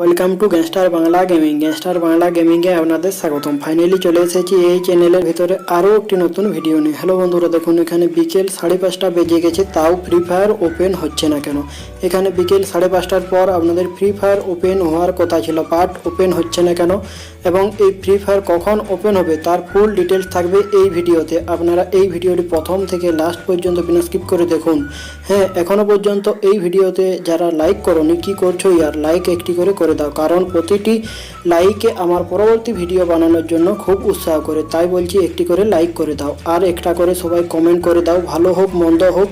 Welcome to gangster Bangla gaming. Gangster Bangla গেমিংয়ে আপনাদের স্বাগতম। Finally চলে এসেছি এই চ্যানেলের ভিতরে আরও একটি নতুন ভিডিও নিয়ে। হ্যালো বন্ধুরা, দেখুন, এখানে বিকেল সাড়ে পাঁচটা বেজে গেছে, তাও ফ্রি ফায়ার ওপেন হচ্ছে না কেন? এখানে বিকেল সাড়ে পাঁচটার পর আপনাদের ফ্রি ফায়ার ওপেন হওয়ার কথা ছিল পার্ট ওপেন হচ্ছে না কেন? এবং এই ফ্রি ফায়ার কখন ওপেন হবে, তার ফুল ডিটেলস থাকবে এই ভিডিওতে আপনারা এই ভিডিওটি প্রথম থেকে লাস্ট পর্যন্ত বিনা স্কিপ করে দেখুন। হ্যাঁ এখনও পর্যন্ত এই ভিডিওতে যারা লাইক করনি, কি করছ ইয়ার? লাইক একটি করে করে দাও, কারণ প্রতিটি লাইকে আমার পরবর্তী ভিডিও বানানোর জন্য খুব উৎসাহ করে। তাই বলছি একটি করে লাইক করে দাও, আর একটা করে সবাই কমেন্ট করে দাও, ভালো হোক, মন্দ হোক,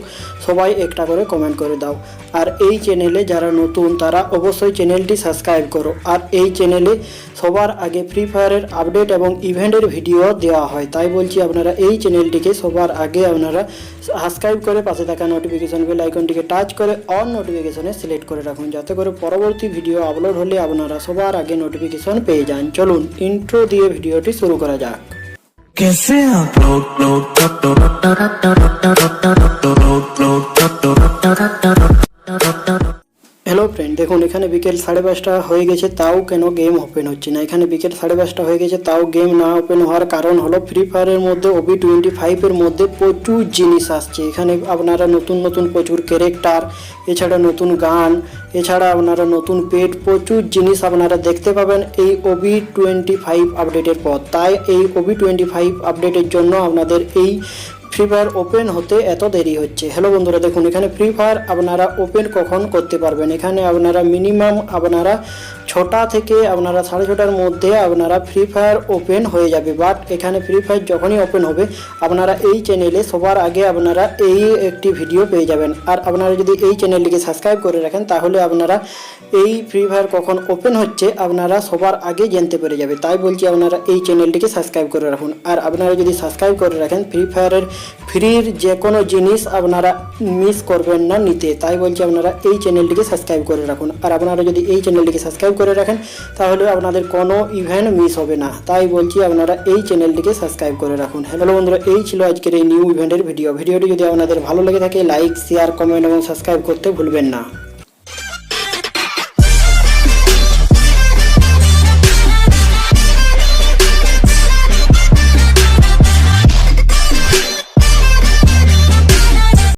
সবাই একটা করে কমেন্ট করে দাও। আর এই চ্যানেলে যারা নতুন, তারা অবশ্যই চ্যানেলটি সাবস্ক্রাইব করো। আর এই চ্যানেলে সবার আগে ফ্রি ফায়ারের আপডেট এবং ইভেন্টের ভিডিও দেওয়া হয়। তাই বলছি আপনারা এই চ্যানেলটিকে সবার আগে আপনারা সাবস্ক্রাইব করে পাশে থাকা নোটিফিকেশন বেল আইকনটিকে টাচ করে অন নোটিফিকেশনে সিলেক্ট করে রাখুন। যাতে করে পরবর্তী ভিডিও আপলোড হলে আপনারা সবার আগে নোটিফিকেশন পেয়ে যান চলুন ইন্ট্রো দিয়ে ভিডিওটি শুরু করা যাক कैसे आप लोग लोग দেখুন, এখানে বিকেল সাড়ে পাঁচটা হয়ে গেছে, তাও কেন গেম ওপেন হচ্ছে না? এখানে বিকেল সাড়ে পাঁচটা হয়ে গেছে, তাও গেম না ওপেন হওয়ার কারণ হলো ফ্রি ফায়ারের মধ্যে ওবি টোয়েন্টি ফাইভের মধ্যে প্রচুর জিনিস আসছে। এখানে আপনারা নতুন নতুন প্রচুর ক্যারেক্টার এছাড়া নতুন গান, এছাড়া আপনারা নতুন পেট প্রচুর জিনিস আপনারা দেখতে পাবেন এই ওবি টোয়েন্টি ফাইভ আপডেটের পর। তাই এই ওবি টোয়েন্টি ফাইভ আপডেটের জন্য আপনাদের এই ফ্রি ফায়ার ওপেন হতে এত দেরি হচ্ছে। হ্যালো বন্ধুরা, দেখুন, এখানে ফ্রি ফায়ার আপনারা ওপেন কখন করতে পারবেন? এখানে আপনারা মিনিমাম আপনারা ছটা থেকে আপনারা সাড়ে ছটার মধ্যে আপনারা ফ্রি ফায়ার ওপেন হয়ে যাবে। বাট এখানে ফ্রি ফায়ার যখনই ওপেন হবে, আপনারা এই চ্যানেলে সবার আগে আপনারা এই একটি ভিডিও পেয়ে যাবেন। আর আপনারা যদি এই চ্যানেলটিকে সাবস্ক্রাইব করে রাখেন, তাহলে আপনারা এই ফ্রি ফায়ার কখন ওপেন হচ্ছে, আপনারা সবার আগে জানতে পেরে যাবে। তাই বলছি আপনারা এই চ্যানেলটিকে সাবস্ক্রাইব করে রাখুন। আর আপনারা যদি সাবস্ক্রাইব করে রাখেন ফ্রি ফায়ারের ফ্রির যে কোনো জিনিস আপনারা মিস করবেন না নিতে। তাই বলছি আপনারা এই চ্যানেলটিকে সাবস্ক্রাইব করে রাখুন। আর আপনারা যদি এই চ্যানেলটিকে সাবস্ক্রাইব করে রাখেন, তাহলে আপনাদের কোনো ইভেন্ট মিস হবে না। তাই বলছি আপনারা এই চ্যানেলটিকে সাবস্ক্রাইব করে রাখুন। হ্যালো বন্ধুরা, এই ছিল আজকের এই নিউ ইভেন্টের ভিডিও ভিডিওটি যদি আপনাদের ভালো লেগে থাকে লাইক শেয়ার কমেন্ট এবং সাবস্ক্রাইব করতে ভুলবেন না।